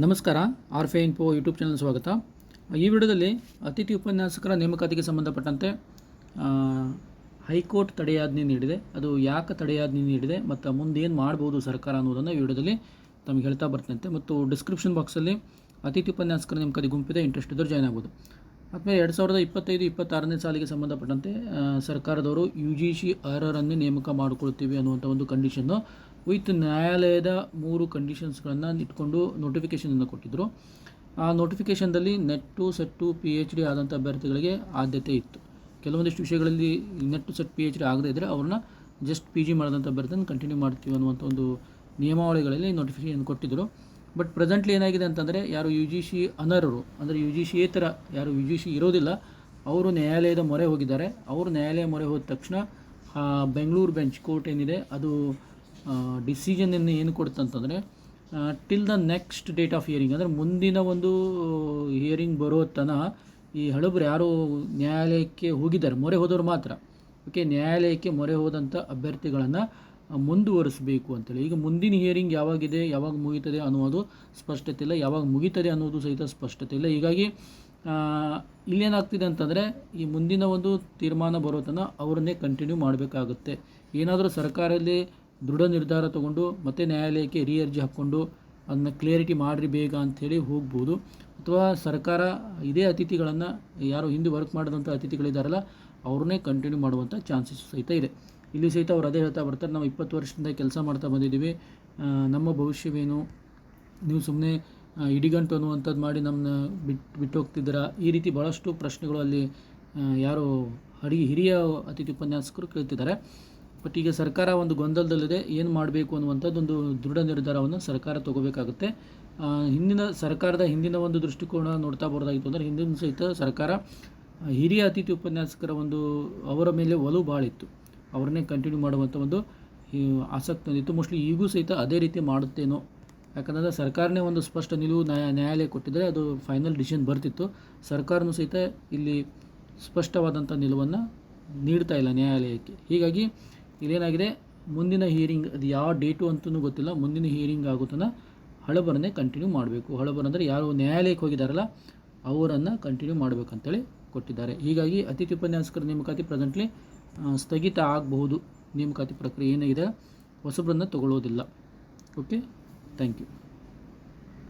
ನಮಸ್ಕಾರ, ಆರ್ಫೆ info YouTube channel ಸ್ವಾಗತ. ಈ ವಿಡಿಯೋದಲ್ಲಿ ಅತಿಥಿ ಉಪನ್ಯಾಸಕರ ನೇಮಕಾತಿಗೆ ಸಂಬಂಧಪಟ್ಟಂತೆ ಹೈಕೋರ್ಟ್ ತಡೆಯಾಜ್ಞೆ ನೀಡಿದೆ. ಅದು ಯಾಕೆ ತಡೆಯಾಜ್ಞೆ ನೀಡಿದೆ ಮತ್ತು ಮುಂದೇನು ಮಾಡ್ಬೋದು ಸರ್ಕಾರ ಅನ್ನೋದನ್ನು ಈ ವಿಡಿಯೋದಲ್ಲಿ ತಮಗೆ ಹೇಳ್ತಾ ಬರ್ತಂತೆ ಮತ್ತು ಡಿಸ್ಕ್ರಿಪ್ಷನ್ ಬಾಕ್ಸಲ್ಲಿ ಅತಿಥಿ ಉಪನ್ಯಾಸಕರ ನೇಮಕಾತಿ ಗುಂಪಿದೆ ಇಂಟ್ರೆಸ್ಟ್ ಇದ್ದರೂ ಜಾಯ್ನ್ ಆಗ್ಬೋದು. ಆದಮೇಲೆ ಎರಡು ಸಾವಿರದ ಇಪ್ಪತ್ತೈದು, ಇಪ್ಪತ್ತಾರನೇ ಸಾಲಿಗೆ ಸಂಬಂಧಪಟ್ಟಂತೆ ಸರ್ಕಾರದವರು ಯು ಜಿ ಸಿ ಅರ್ಹರನ್ನೇ ನೇಮಕ ಮಾಡಿಕೊಳ್ತೀವಿ ಅನ್ನುವಂಥ ಒಂದು ಕಂಡೀಷನ್ನು ವಿತ್ ನ್ಯಾಯಾಲಯದ ಮೂರು ಕಂಡೀಷನ್ಸ್ಗಳನ್ನು ಇಟ್ಕೊಂಡು ನೋಟಿಫಿಕೇಷನನ್ನು ಕೊಟ್ಟಿದ್ದರು ಆ ನೋಟಿಫಿಕೇಷನ್ದಲ್ಲಿ ನೆಟ್ಟು, ಸೆಟ್ಟು ಪಿ ಎಚ್ ಡಿ ಆದಂಥ ಅಭ್ಯರ್ಥಿಗಳಿಗೆ ಆದ್ಯತೆ ಇತ್ತು. ಕೆಲವೊಂದಿಷ್ಟು ವಿಷಯಗಳಲ್ಲಿ ನೆಟ್ಟು ಸೆಟ್ ಪಿ ಎಚ್ ಡಿ ಆಗದೇ ಇದ್ದರೆ ಅವ್ರನ್ನ ಜಸ್ಟ್ ಪಿ ಜಿ ಮಾಡಿದಂಥ ಅಭ್ಯರ್ಥಿನ ಕಂಟಿನ್ಯೂ ಮಾಡ್ತೀವಿ ಅನ್ನುವಂಥ ಒಂದು ನಿಯಮಾವಳಿಗಳಲ್ಲಿ ನೋಟಿಫಿಕೇಷನ್ ಕೊಟ್ಟಿದ್ದರು ಬಟ್ ಪ್ರೆಸೆಂಟ್ಲಿ ಏನಾಗಿದೆ ಅಂತಂದರೆ ಯಾರು ಯು ಜಿ ಸಿ ಅನರ್ಹರು, ಅಂದರೆ ಯು ಜಿ ಸಿ ಏತರ ಯಾರು ಯು ಜಿ ಸಿ ಇರೋದಿಲ್ಲ, ಅವರು ನ್ಯಾಯಾಲಯದ ಮೊರೆ ಹೋಗಿದ್ದಾರೆ. ಅವರು ನ್ಯಾಯಾಲಯ ಮೊರೆ ಹೋದ ತಕ್ಷಣ ಬೆಂಗಳೂರು ಬೆಂಚ್ ಕೋರ್ಟ್ ಏನಿದೆ, ಅದು ಡಿಸಿಷನನ್ನು ಏನು ಕೊಡುತ್ತಂತಂದರೆ till the next date of hearing ಅಂದರೆ ಮುಂದಿನ ಒಂದು ಹಿಯರಿಂಗ್ ಬರೋ ತನಕ ಈ ಹಳಬರು ಯಾರು ನ್ಯಾಯಾಲಯಕ್ಕೆ ಹೋಗಿದ್ದಾರೆ, ಮೊರೆ ಹೋದವರು ಮಾತ್ರ. ಓಕೆ ನ್ಯಾಯಾಲಯಕ್ಕೆ ಮೊರೆ ಹೋದಂಥ ಅಭ್ಯರ್ಥಿಗಳನ್ನು ಮುಂದುವರಿಸಬೇಕು ಅಂತೇಳಿ. ಈಗ ಮುಂದಿನ ಹಿಯರಿಂಗ್ ಯಾವಾಗಿದೆ, ಯಾವಾಗ ಮುಗೀತದೆ ಅನ್ನೋದು ಸ್ಪಷ್ಟತೆ ಇಲ್ಲ. ಯಾವಾಗ ಮುಗೀತದೆ ಅನ್ನೋದು ಸಹಿತ ಸ್ಪಷ್ಟತೆ ಇಲ್ಲ. ಹೀಗಾಗಿ ಇಲ್ಲೇನಾಗ್ತಿದೆ ಅಂತಂದರೆ, ಈ ಮುಂದಿನ ಒಂದು ತೀರ್ಮಾನ ಬರೋತನ ಅವರನ್ನೇ ಕಂಟಿನ್ಯೂ ಮಾಡಬೇಕಾಗುತ್ತೆ. ಏನಾದರೂ ಸರ್ಕಾರದಲ್ಲಿ ದೃಢ ನಿರ್ಧಾರ ತಗೊಂಡು ಮತ್ತೆ ನ್ಯಾಯಾಲಯಕ್ಕೆ ರಿ ಅರ್ಜಿ ಹಾಕ್ಕೊಂಡು ಅದನ್ನ ಕ್ಲಿಯರಿಟಿ ಮಾಡಿರಿ ಬೇಗ ಅಂಥೇಳಿ ಹೋಗ್ಬೋದು. ಅಥವಾ ಸರ್ಕಾರ ಇದೇ ಅತಿಥಿಗಳನ್ನು ಯಾರು ಹಿಂದೆ ವರ್ಕ್ ಮಾಡಿದಂಥ ಅತಿಥಿಗಳಿದ್ದಾರಲ್ಲ ಅವ್ರನ್ನೇ ಕಂಟಿನ್ಯೂ ಮಾಡುವಂಥ ಚಾನ್ಸಸ್ ಸಹಿತ ಇದೆ. ಇಲ್ಲಿ ಸಹಿತ ಅವ್ರು ಅದೇ ಹೇಳ್ತಾ ಬರ್ತಾರೆ, ನಾವು ಇಪ್ಪತ್ತು ವರ್ಷದಿಂದ ಕೆಲಸ ಮಾಡ್ತಾ ಬಂದಿದ್ದೀವಿ. ನಮ್ಮ ಭವಿಷ್ಯವೇನು? ನೀವು ಸುಮ್ಮನೆ ಇಡಿಗಂಟು ಅನ್ನುವಂಥದ್ದು ಮಾಡಿ ನಮ್ಮನ್ನ ಬಿಟ್ಟು ಬಿಟ್ಟು ಹೋಗ್ತಿದ್ದೀರಾ ಈ ರೀತಿ ಭಾಳಷ್ಟು ಪ್ರಶ್ನೆಗಳು ಅಲ್ಲಿ ಯಾರು ಅಡಿಗೆ ಹಿರಿಯ ಅತಿಥಿ ಉಪನ್ಯಾಸಕರು ಕೇಳ್ತಿದ್ದಾರೆ. ಬಟ್ ಈಗ ಸರ್ಕಾರ ಒಂದು ಗೊಂದಲದಲ್ಲಿದೆ, ಏನು ಮಾಡಬೇಕು ಅನ್ನುವಂಥದ್ದೊಂದು ದೃಢ ನಿರ್ಧಾರವನ್ನು ಸರ್ಕಾರ ತಗೋಬೇಕಾಗುತ್ತೆ. ಹಿಂದಿನ ಸರ್ಕಾರದ ಹಿಂದಿನ ಒಂದು ದೃಷ್ಟಿಕೋನ ನೋಡ್ತಾ ಬರೋದಾಗಿತ್ತು ಅಂದರೆ ಹಿಂದಿನ ಸಹಿತ ಸರ್ಕಾರ ಹಿರಿಯ ಅತಿಥಿ ಉಪನ್ಯಾಸಕರ ಒಂದು ಅವರ ಮೇಲೆ ಒಲವು ಭಾಳ ಇತ್ತು. ಅವ್ರನ್ನೇ ಕಂಟಿನ್ಯೂ ಮಾಡುವಂಥ ಒಂದು ಆಸಕ್ತಿ ಹೊಂದಿತ್ತು ಮೋಸ್ಟ್ಲಿ ಈಗೂ ಸಹಿತ ಅದೇ ರೀತಿ ಮಾಡುತ್ತೇನೋ. ಯಾಕಂದರೆ ಸರ್ಕಾರನೇ ಒಂದು ಸ್ಪಷ್ಟ ನಿಲುವು ನ್ಯಾಯ ನ್ಯಾಯಾಲಯ ಕೊಟ್ಟಿದ್ದರೆ ಅದು ಫೈನಲ್ ಡಿಸಿಷನ್ ಬರ್ತಿತ್ತು. ಸರ್ಕಾರನೂ ಸಹಿತ ಇಲ್ಲಿ ಸ್ಪಷ್ಟವಾದಂಥ ನಿಲುವನ್ನು ನೀಡ್ತಾ ಇಲ್ಲ ನ್ಯಾಯಾಲಯಕ್ಕೆ. ಹೀಗಾಗಿ ಇಲ್ಲೇನಾಗಿದೆ? ಮುಂದಿನ ಹಿಯರಿಂಗ್ ಅದು ಯಾವ ಡೇಟು ಅಂತಲೂ ಗೊತ್ತಿಲ್ಲ. ಮುಂದಿನ ಹಿಯರಿಂಗ್ ಆಗುತ್ತನ ಹಳಬರನ್ನೇ ಕಂಟಿನ್ಯೂ ಮಾಡಬೇಕು. ಹಳಬರ ಅಂದರೆ ಯಾರು ನ್ಯಾಯಾಲಯಕ್ಕೆ ಹೋಗಿದ್ದಾರಲ್ಲ ಅವರನ್ನು ಕಂಟಿನ್ಯೂ ಮಾಡಬೇಕಂತೇಳಿ ಕೊಟ್ಟಿದ್ದಾರೆ. ಹೀಗಾಗಿ ಅತಿಥಿ ಉಪನ್ಯಾಸಕರ ನೇಮಕಾತಿ ಪ್ರೆಸೆಂಟ್ಲಿ ಸ್ಥಗಿತ ಆಗಬಹುದು. ನೇಮಕಾತಿ ಪ್ರಕ್ರಿಯೆ ಏನಾಗಿದೆ? ಹೊಸಬ್ರನ್ನು ತಗೊಳ್ಳೋದಿಲ್ಲ. Okay thank you